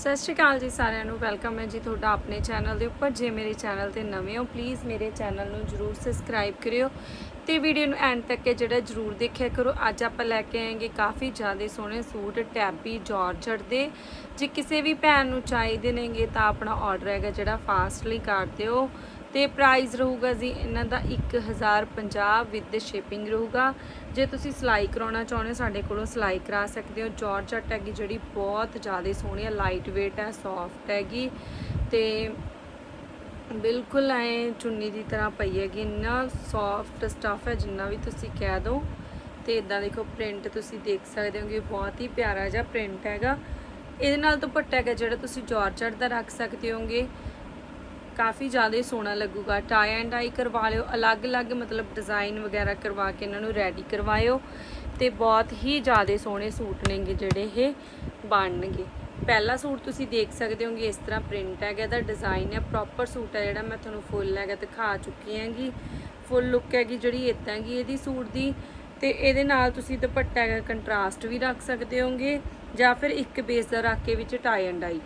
ਸਤਿ ਸ਼੍ਰੀ ਅਕਾਲ ਜੀ ਸਾਰਿਆਂ ਨੂੰ, ਵੈਲਕਮ ਹੈ ਜੀ ਤੁਹਾਡਾ ਆਪਣੇ ਚੈਨਲ ਦੇ ਉੱਪਰ। ਜੇ ਮੇਰੇ ਚੈਨਲ ਤੇ ਨਵੇਂ ਹੋ ਪਲੀਜ਼ ਮੇਰੇ ਚੈਨਲ ਨੂੰ ਜਰੂਰ ਸਬਸਕ੍ਰਾਈਬ ਕਰਿਓ ਤੇ ਵੀਡੀਓ ਨੂੰ ਐਂਡ ਤੱਕ ਇਹ ਜਿਹੜਾ ਜਰੂਰ ਦੇਖਿਆ ਕਰੋ। ਅੱਜ ਆਪਾਂ ਲੈ ਕੇ ਆਏਗੇ ਕਾਫੀ ਜ਼ਿਆਦਾ ਸੋਹਣੇ ਸੂਟ ਟੈਬੀ ਜਾਰਜਟ ਦੇ। ਜੇ ਕਿਸੇ ਵੀ ਭੈਣ ਨੂੰ ਚਾਹੀਦੇ ਨੇਗੇ ਤਾਂ ਆਪਣਾ ਆਰਡਰ ਹੈਗਾ ਜਿਹੜਾ ਫਾਸਟਲੀ ਕਰ ਦਿਓ। ਤੇ ਪ੍ਰਾਈਸ ਰਹੂਗਾ ਜੀ ਇਹਨਾਂ ਦਾ 1050 ਵਿਦ ਸ਼ਿਪਿੰਗ ਰਹੂਗਾ। ਜੇ ਤੁਸੀਂ ਸਿਲਾਈ ਕਰਾਉਣਾ ਚਾਹੁੰਦੇ ਹੋ, ਸਾਡੇ ਕੋਲੋਂ ਸਿਲਾਈ ਕਰਾ ਸਕਦੇ ਹੋ। ਜਾਰਜਟ ਹੈਗੀ ਜਿਹੜੀ ਬਹੁਤ ਜ਼ਿਆਦਾ ਸੋਹਣੀ ਹੈ ਲਾਈਟ weight ਹੈ ਸੌਫਟ ਹੈਗੀ ਤੇ ਬਿਲਕੁਲ ਐ ਚੁੰਨੀ ਦੀ ਤਰ੍ਹਾਂ ਪਈ ਹੈਗੀ। ਇੰਨਾ ਸੌਫਟ ਸਟਫ ਹੈ ਜਿੰਨਾ ਵੀ ਤੁਸੀਂ ਕਹਿ ਦੋ। ਤੇ ਇਦਾਂ ਦੇਖੋ ਪ੍ਰਿੰਟ ਤੁਸੀਂ ਦੇਖ ਸਕਦੇ ਹੋ ਕਿ ਬਹੁਤ ਹੀ ਪਿਆਰਾ ਜਿਹਾ ਪ੍ਰਿੰਟ ਹੈਗਾ। ਇਹਦੇ ਨਾਲ ਦੁਪੱਟਾ ਹੈਗਾ ਜਿਹੜਾ ਤੁਸੀਂ ਜਾਰਜਟ ਦਾ ਰੱਖ ਸਕਦੇ ਹੋਗੇ। ਕਾਫੀ ਜ਼ਿਆਦਾ ਸੋਹਣਾ ਲੱਗੂਗਾ। ਟਾਈ ਐਂਡ ਆਈ ਕਰਵਾ ਲਿਓ। ਅਲੱਗ-ਅਲੱਗ ਮਤਲਬ ਡਿਜ਼ਾਈਨ ਵਗੈਰਾ ਕਰਵਾ ਕੇ ਇਹਨਾਂ ਨੂੰ ਰੈਡੀ ਕਰਵਾਇਓ ਤੇ ਬਹੁਤ ਹੀ ਜ਼ਿਆਦਾ ਸੋਹਣੇ ਸੂਟ ਨੇਗੇ ਜਿਹੜੇ ਇਹ ਬਣਨਗੇ। ਪਹਿਲਾ ਸੂਟ ਤੁਸੀਂ ਦੇਖ ਸਕਦੇ ਹੋਗੇ, ਇਸ ਤਰ੍ਹਾਂ ਪ੍ਰਿੰਟ ਹੈਗਾ, ਇਹਦਾ ਡਿਜ਼ਾਈਨ ਹੈ ਪ੍ਰੋਪਰ ਸੂਟ ਹੈ ਜਿਹੜਾ ਮੈਂ ਤੁਹਾਨੂੰ ਫੁੱਲ ਹੈਗਾ ਦਿਖਾ ਚੁੱਕੀ ਹੈਗੀ। ਫੁੱਲ ਲੁੱਕ ਹੈਗੀ ਜਿਹੜੀ ਇਦਾਂ ਹੈਗੀ ਇਹਦੀ ਸੂਟ ਦੀ ਤੇ ਇਹਦੇ ਨਾਲ ਤੁਸੀਂ ਦੁਪੱਟਾ ਹੈਗਾ ਕੰਟਰਾਸਟ ਵੀ ਰੱਖ ਸਕਦੇ ਹੋਗੇ ਜਾਂ ਫਿਰ ਇੱਕ ਬੇਸ ਦਾ ਰੱਖ ਕੇ ਵਿੱਚ ਟਾਈ ਐਂਡ ਆਈ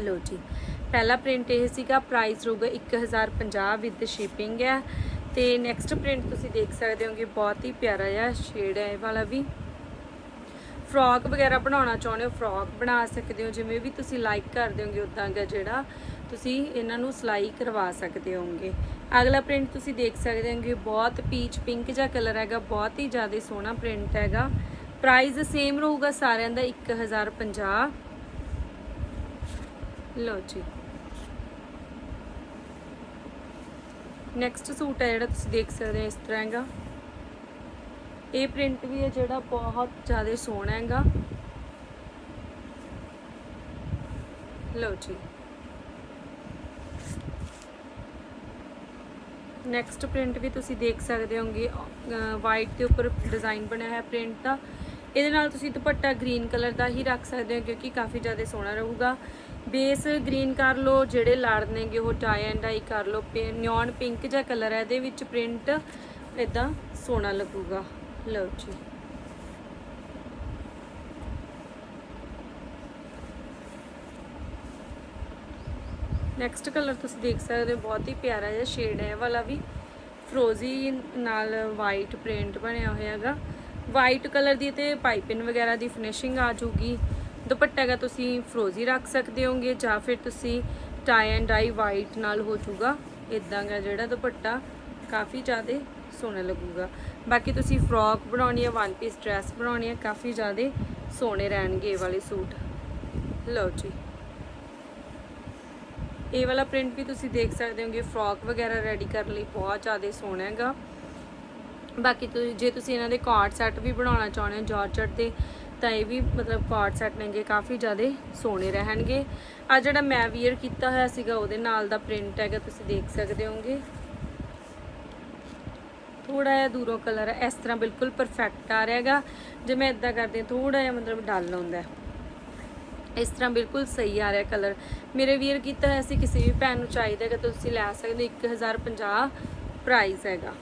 ਲੋ ਜੀ। ਪਹਿਲਾ ਪ੍ਰਿੰਟ ਇਹ ਸੀਗਾ ਪ੍ਰਾਈਸ ਰਹੂਗਾ 1050 ਵਿਦ ਸ਼ਿਪਿੰਗ ਹੈ। ਤੇ ਨੈਕਸਟ ਪ੍ਰਿੰਟ ਤੁਸੀਂ ਦੇਖ ਸਕਦੇ ਹੋਗੇ, ਬਹੁਤ ਹੀ ਪਿਆਰਾ ਜਿਹਾ ਸ਼ੇਡ ਹੈ ਇਹ ਵਾਲਾ ਵੀ। ਫਰੋਕ ਵਗੈਰਾ ਬਣਾਉਣਾ ਚਾਹੁੰਦੇ ਹੋ ਫਰੋਕ ਬਣਾ ਸਕਦੇ ਹੋ, ਜਿਵੇਂ ਵੀ ਤੁਸੀਂ ਲਾਈਕ ਕਰਦੇ ਹੋਗੇ ਉਦਾਂ ਦਾ ਜਿਹੜਾ ਤੁਸੀਂ ਇਹਨਾਂ ਨੂੰ ਸਿਲਾਈ ਕਰਵਾ ਸਕਦੇ ਹੋਗੇ। ਅਗਲਾ ਪ੍ਰਿੰਟ ਤੁਸੀਂ ਦੇਖ ਸਕਦੇ ਹੋਗੇ, ਬਹੁਤ ਪੀਚ ਪਿੰਕ ਜਿਹਾ ਕਲਰ ਹੈਗਾ, ਬਹੁਤ ਹੀ ਜ਼ਿਆਦਾ ਸੋਹਣਾ ਪ੍ਰਿੰਟ ਹੈਗਾ। ਪ੍ਰਾਈਸ ਸੇਮ ਰਹੂਗਾ ਸਾਰਿਆਂ ਦਾ 1050 ਲਓ ਜੀ। ਨੈਕਸਟ ਸੂਟ ਹੈ ਜਿਹੜਾ ਤੁਸੀਂ ਦੇਖ ਸਕਦੇ ਹੋ ਇਸ ਤਰ੍ਹਾਂ ਹੈਗਾ। ਇਹ ਪ੍ਰਿੰਟ ਵੀ ਹੈ ਜਿਹੜਾ ਬਹੁਤ ਜ਼ਿਆਦਾ ਸੋਹਣਾ ਹੈਗਾ। ਲਓ ਜੀ। ਨੈਕਸਟ ਪ੍ਰਿੰਟ ਵੀ ਤੁਸੀਂ ਦੇਖ ਸਕਦੇ ਹੋਗੇ। ਵਾਈਟ ਦੇ ਉੱਪਰ ਡਿਜ਼ਾਈਨ ਬਣਿਆ ਹੈ ਪ੍ਰਿੰਟ ਦਾ। ਇਹਦੇ ਨਾਲ ਤੁਸੀਂ ਦੁਪੱਟਾ ਗ੍ਰੀਨ ਕਲਰ ਦਾ ਹੀ ਰੱਖ ਸਕਦੇ ਹੋ, ਕਿਉਂਕਿ ਕਾਫੀ ਜ਼ਿਆਦਾ ਸੋਹਣਾ ਰਹੂਗਾ। ਬੇਸ ਗ੍ਰੀਨ ਕਰ ਲਓ, ਜਿਹੜੇ ਲੜ ਨੇਗੇ ਉਹ ਟਾਈ ਐਂਡ ਡਾਈ ਕਰ ਲਓ ਨਿਓਨ ਪਿੰਕ ਜਿਹਾ ਕਲਰ ਹੈ, ਇਹਦੇ ਵਿੱਚ ਪ੍ਰਿੰਟ ਇਦਾਂ ਸੋਹਣਾ ਲੱਗੂਗਾ। ਲਓ ਜੀ। ਨੈਕਸਟ ਕਲਰ ਤੁਸੀਂ ਦੇਖ ਸਕਦੇ ਹੋ, ਬਹੁਤ ਹੀ ਪਿਆਰਾ ਜਿਹਾ ਸ਼ੇਡ ਹੈ, ਇਹ ਵਾਲਾ ਵੀ। ਫਰੋਜ਼ੀ ਨਾਲ ਵਾਈਟ ਪ੍ਰਿੰਟ ਬਣਿਆ ਹੋਇਆ ਹੈਗਾ। ਵਾਈਟ ਕਲਰ ਦੀ ਤੇ ਪਾਈਪਿੰਗ ਵਗੈਰਾ ਦੀ ਫਿਨਿਸ਼ਿੰਗ ਆ ਜਾਊਗੀ। ਦੁਪੱਟਾ ਹੈਗਾ ਤੁਸੀਂ ਫਰੋਜ਼ੀ ਰੱਖ ਸਕਦੇ ਹੋਗੇ ਜਾਂ ਫਿਰ ਤੁਸੀਂ ਟਾਈ ਐਂਡ ਡਾਈ ਵਾਈਟ ਨਾਲ ਹੋ ਜਾਊਗਾ। ਇਦਾਂ ਦਾ ਜਿਹੜਾ ਦੁਪੱਟਾ ਕਾਫੀ ਜ਼ਿਆਦਾ ਸੋਹਣਾ ਲੱਗੂਗਾ। ਬਾਕੀ ਤੁਸੀਂ ਫਰੋਕ ਬਣਾਉਣੀ ਹੈ ਵਨ ਪੀਸ ਡਰੈਸ ਬਣਾਉਣੀ ਹੈ ਕਾਫੀ ਜ਼ਿਆਦਾ ਸੋਹਣੇ ਰਹਿਣਗੇ ਇਹ ਵਾਲੇ ਸੂਟ। ਲਓ ਜੀ। ਇਹ ਵਾਲਾ ਪ੍ਰਿੰਟ ਵੀ ਤੁਸੀਂ ਦੇਖ ਸਕਦੇ ਹੋਗੇ ਫਰੋਕ ਵਗੈਰਾ ਰੈਡੀ ਕਰਨ ਲਈ ਬਹੁਤ ਜ਼ਿਆਦਾ ਸੋਹਣਾ ਹੈਗਾ। ਬਾਕੀ ਤੁਸੀਂ ਜੇ ਤੁਸੀਂ ਇਹਨਾਂ ਦੇ ਕਾਰਡ ਸੈੱਟ ਵੀ ਬਣਾਉਣਾ ਚਾਹੁੰਦੇ ਹੋ ਜਾਰਜਟ ਦੇ, ਤਾਂ ਇਹ ਵੀ ਮਤਲਬ ਕਾਰਡ ਸੈੱਟ ਨੇਗੇ, ਕਾਫੀ ਜ਼ਿਆਦਾ ਸੋਹਣੇ ਰਹਿਣਗੇ। ਆ ਜਿਹੜਾ ਮੈਂ ਵੀਅਰ ਕੀਤਾ ਹੋਇਆ ਸੀਗਾ, ਉਹਦੇ ਨਾਲ ਦਾ ਪ੍ਰਿੰਟ ਹੈਗਾ, ਤੁਸੀਂ ਦੇਖ ਸਕਦੇ ਹੋਗੇ ਥੋੜਾ ਜਿਹਾ ਦੂਰੋਂ ਕਲਰ ਹੈ ਇਸ ਤਰ੍ਹਾਂ ਬਿਲਕੁਲ ਪਰਫੈਕਟ ਆ ਰਿਹਾ ਹੈਗਾ। ਜੇ ਮੈਂ ਇਦਾਂ ਕਰਦੀ ਹਾਂ ਥੋੜਾ ਜਿਹਾ ਮਤਲਬ ਡਲ ਆਉਂਦਾ ਇਸ ਤਰ੍ਹਾਂ ਬਿਲਕੁਲ ਸਹੀ ਆ ਰਿਹਾ ਕਲਰ ਮੇਰੇ ਵੀਅਰ ਕੀਤਾ ਹੋਇਆ ਸੀ, ਕਿਸੇ ਵੀ ਭੈਣ ਨੂੰ ਚਾਹੀਦਾ ਹੈਗਾ ਤੁਸੀਂ ਲੈ ਸਕਦੇ ਹੋ 1050 ਪ੍ਰਾਈਸ ਹੈਗਾ।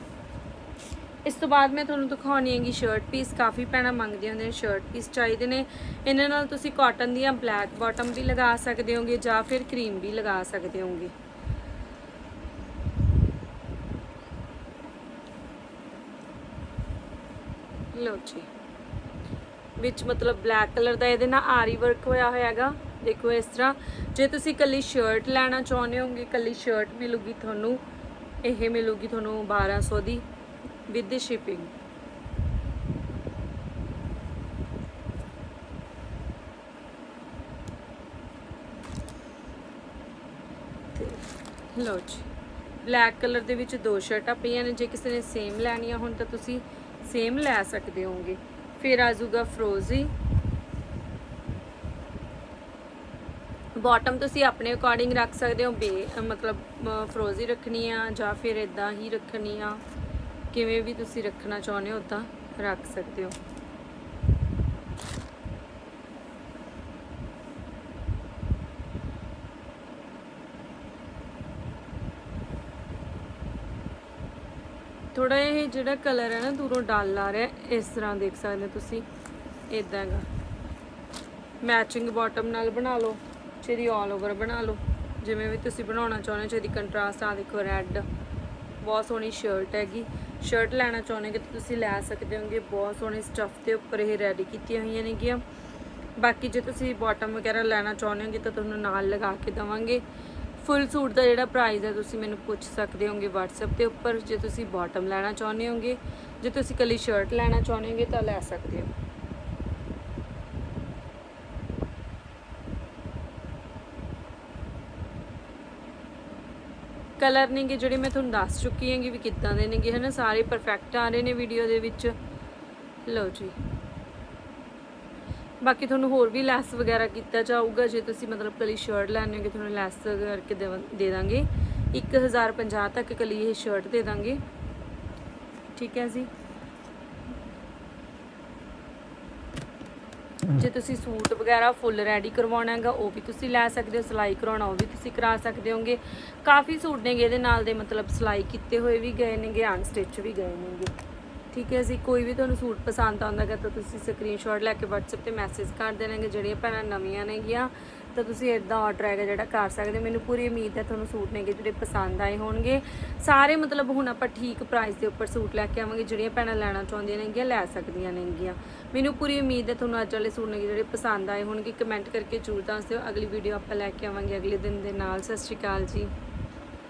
ਇਸ ਤੋਂ ਬਾਅਦ ਮੈਂ ਤੁਹਾਨੂੰ ਦਿਖਾਉਣੀ ਹੈਗੀ ਸ਼ਰਟ ਪੀਸ ਕਾਫੀ ਭੈਣਾਂ ਮੰਗਦੇ ਹੁੰਦੇ ਨੇ ਸ਼ਰਟ ਪੀਸ ਚਾਹੀਦੇ ਨੇ। ਇਹਨਾਂ ਨਾਲ ਤੁਸੀਂ ਕਾਟਨ ਦੀਆਂ ਬਲੈਕ ਬਾਟਮ ਵੀ ਲਗਾ ਸਕਦੇ ਹੋਗੇ ਜਾਂ ਫਿਰ ਕਰੀਮ ਵੀ ਲਗਾ ਸਕਦੇ ਹੋਗੇ। ਲਓ ਜੀ। ਵਿੱਚ ਮਤਲਬ ਬਲੈਕ ਕਲਰ ਦਾ ਇਹਦੇ ਨਾਲ ਆਰੀ ਵਰਕ ਹੋਇਆ ਹੋਇਆ ਹੈਗਾ। ਦੇਖੋ ਇਸ ਤਰ੍ਹਾਂ। ਜੇ ਤੁਸੀਂ ਕੱਲੀ ਸ਼ਰਟ ਲੈਣਾ ਚਾਹੁੰਦੇ ਹੋਗੇ, ਕੱਲੀ ਸ਼ਰਟ ਮਿਲੂਗੀ ਤੁਹਾਨੂੰ। ਇਹ ਮਿਲੂਗੀ ਤੁਹਾਨੂੰ 1200 ਦੀ। ਵਿਦ ਸ਼ਿਪਿੰਗ ਲਓ ਜੀ। ਬਲੈਕ ਕਲਰ ਦੇ ਵਿੱਚ ਦੋ ਸ਼ਰਟਾਂ ਪਈਆਂ ਨੇ। ਜੇ ਕਿਸੇ ਨੇ ਸੇਮ ਲੈਣੀਆਂ ਹੋਣ ਤਾਂ ਤੁਸੀਂ ਸੇਮ ਲੈ ਸਕਦੇ ਹੋਗੇ ਫਿਰ ਆ ਜਾਊਗਾ ਫਰੋਜ਼ੀ ਬਾਟਮ ਤੁਸੀਂ ਆਪਣੇ ਅਕੋਰਡਿੰਗ ਰੱਖ ਸਕਦੇ ਹੋ। ਬੇ ਮਤਲਬ ਫਰੋਜ਼ੀ ਰੱਖਣੀ ਆ ਜਾਂ ਫਿਰ ਇਦਾਂ ਹੀ ਰੱਖਣੀ ਆ। ਕਿਵੇਂ ਵੀ ਤੁਸੀਂ ਰੱਖਣਾ ਚਾਹੁੰਦੇ ਹੋ ਉਦਾਂ ਰੱਖ ਸਕਦੇ ਹੋ। ਥੋੜਾ ਇਹ ਜਿਹੜਾ ਕਲਰ ਹੈ ਨਾ ਦੂਰੋਂ ਡਲ ਆ ਰਿਹਾ, ਇਸ ਤਰ੍ਹਾਂ ਦੇਖ ਸਕਦੇ ਹੋ ਤੁਸੀਂ ਇਦਾਂ ਦਾ ਮੈਚਿੰਗ ਬਾਟਮ ਨਾਲ ਬਣਾ ਲਓ, ਜਿਹਦੀ ਆਲ ਓਵਰ ਬਣਾ ਲਓ, ਜਿਵੇਂ ਵੀ ਤੁਸੀਂ ਬਣਾਉਣਾ ਚਾਹੁੰਦੇ ਹੋ, ਜਿਹਦੀ ਕੰਟਰਾਸਟ ਆ ਦੇਖੋ ਰੈੱਡ ਬਹੁਤ ਸੋਹਣੀ ਸ਼ਰਟ ਹੈਗੀ। ਸ਼ਰਟ ਲੈਣਾ ਚਾਹੁੰਦੇ ਕਿ ਤੁਸੀਂ ਲੈ ਸਕਦੇ ਹੋਗੇ। ਬਹੁਤ ਸੋਹਣੇ ਸਟੱਫ ਦੇ ਉੱਪਰ ਇਹ ਰੈਡੀ ਕੀਤੀਆਂ ਹੋਈਆਂ ਨੇਗੀਆਂ। ਬਾਕੀ ਜੇ ਤੁਸੀਂ ਬਾਟਮ ਵਗੈਰਾ ਲੈਣਾ ਚਾਹੁੰਦੇ ਹੋਗੇ ਤਾਂ ਤੁਹਾਨੂੰ ਨਾਲ ਲਗਾ ਕੇ ਦਵਾਂਗੇ। ਫੁੱਲ ਸੂਟ ਦਾ ਜਿਹੜਾ ਪ੍ਰਾਈਸ ਹੈ, ਤੁਸੀਂ ਮੈਨੂੰ ਪੁੱਛ ਸਕਦੇ ਹੋਗੇ WhatsApp ਦੇ ਉੱਪਰ। ਜੇ ਤੁਸੀਂ ਬਾਟਮ ਲੈਣਾ ਚਾਹੁੰਦੇ ਹੋਗੇ, ਜੇ ਤੁਸੀਂ ਕੱਲੀ ਸ਼ਰਟ ਲੈਣਾ ਚਾਹੁੰਦੇ ਹੋਗੇ ਤਾਂ ਲੈ ਸਕਦੇ ਹੋ। ਕਲਰ ਨੇਗੇ ਜਿਹੜੇ ਮੈਂ ਤੁਹਾਨੂੰ ਦੱਸ ਚੁੱਕੀ ਹਾਂਗੀ ਵੀ ਕਿੱਦਾਂ ਦੇ ਨੇਗੇ, ਹਨਾ? ਸਾਰੇ ਪਰਫੈਕਟ ਆ ਰਹੇ ਨੇ ਵੀਡੀਓ ਦੇ ਵਿੱਚ। ਲਓ ਜੀ। ਬਾਕੀ ਤੁਹਾਨੂੰ ਹੋਰ ਵੀ ਲੈਸ ਵਗੈਰਾ ਕੀਤਾ ਜਾਊਗਾ, ਜੇ ਤੁਸੀਂ ਮਤਲਬ ਕਲੀ ਸ਼ਰਟ ਲੈਣੇ ਹੋਗੇ, ਤੁਹਾਨੂੰ ਲੈਸ ਕਰਕੇ ਦੇਵਾਂ- ਦੇ ਦਾਂਗੇ। 1050 ਤੱਕ ਕਲੀ ਇਹ ਸ਼ਰਟ ਦੇ ਦਾਂਗੇ। ਠੀਕ ਹੈ ਜੀ? ਜੇ ਤੁਸੀਂ ਸੂਟ ਵਗੈਰਾ ਫੁੱਲ ਰੈਡੀ ਕਰਵਾਉਣਾ ਹੈਗਾ, ਉਹ ਵੀ ਤੁਸੀਂ ਲੈ ਸਕਦੇ ਹੋ, ਸਿਲਾਈ ਕਰਾਉਣਾ ਉਹ ਵੀ ਤੁਸੀਂ ਕਰਾ ਸਕਦੇ ਹੋਗੇ। ਕਾਫੀ ਸੂਟ ਨੇਗੇ ਇਹਦੇ ਨਾਲ ਦੇ, ਮਤਲਬ ਸਿਲਾਈ ਕੀਤੇ ਹੋਏ ਵੀ ਗਏ ਨੇਗੇ ਅਨਸਟਿਚ ਵੀ ਗਏ ਨੇਗੇ। ਠੀਕ ਹੈ ਜੀ, ਕੋਈ ਵੀ ਤੁਹਾਨੂੰ ਸੂਟ ਪਸੰਦ ਆਉਂਦਾ ਹੈ ਤਾਂ ਤੁਸੀਂ ਸਕਰੀਨਸ਼ਾਟ ਲੈ ਕੇ WhatsApp ਤੇ ਮੈਸੇਜ ਕਰ ਦੇਣਗੇ, ਜਿਹੜੀਆਂ ਭੈਣਾਂ ਨਵੀਆਂ ਨੇਗੀਆਂ। ਤਾਂ ਤੁਸੀਂ ਇਦਾਂ ਆਰਡਰ ਹੈਗਾ ਜਿਹੜਾ ਕਰ ਸਕਦੇ ਹੋ। ਮੈਨੂੰ ਪੂਰੀ ਉਮੀਦ ਹੈ ਤੁਹਾਨੂੰ ਸੂਟ ਨੇਗੇ ਜਿਹੜੇ ਪਸੰਦ ਆਏ ਹੋਣਗੇ। ਸਾਰੇ ਮਤਲਬ ਹੁਣ ਆਪਾਂ ਠੀਕ ਪ੍ਰਾਈਸ ਦੇ ਉੱਪਰ ਸੂਟ ਲੈ ਕੇ ਆਵਾਂਗੇ। ਜਿਹੜੀਆਂ ਭੈਣਾਂ ਲੈਣਾ ਚਾਹੁੰਦੀਆਂ ਨੇਗੀਆਂ, ਲੈ ਸਕਦੀਆਂ ਨੇਗੀਆਂ। ਮੈਨੂੰ ਪੂਰੀ ਉਮੀਦ ਹੈ ਤੁਹਾਨੂੰ ਅੱਜ ਵਾਲੇ ਸੂਟ ਨੇਗੇ ਜਿਹੜੇ ਪਸੰਦ ਆਏ ਹੋਣਗੇ। ਕਮੈਂਟ ਕਰਕੇ ਜ਼ਰੂਰ ਦੱਸ ਦਿਓ। ਅਗਲੀ ਵੀਡੀਓ ਆਪਾਂ ਲੈ ਕੇ ਆਵਾਂਗੇ। ਅਗਲੇ ਦਿਨ ਦੇ ਨਾਲ। ਸਤਿ ਸ਼੍ਰੀ ਅਕਾਲ ਜੀ।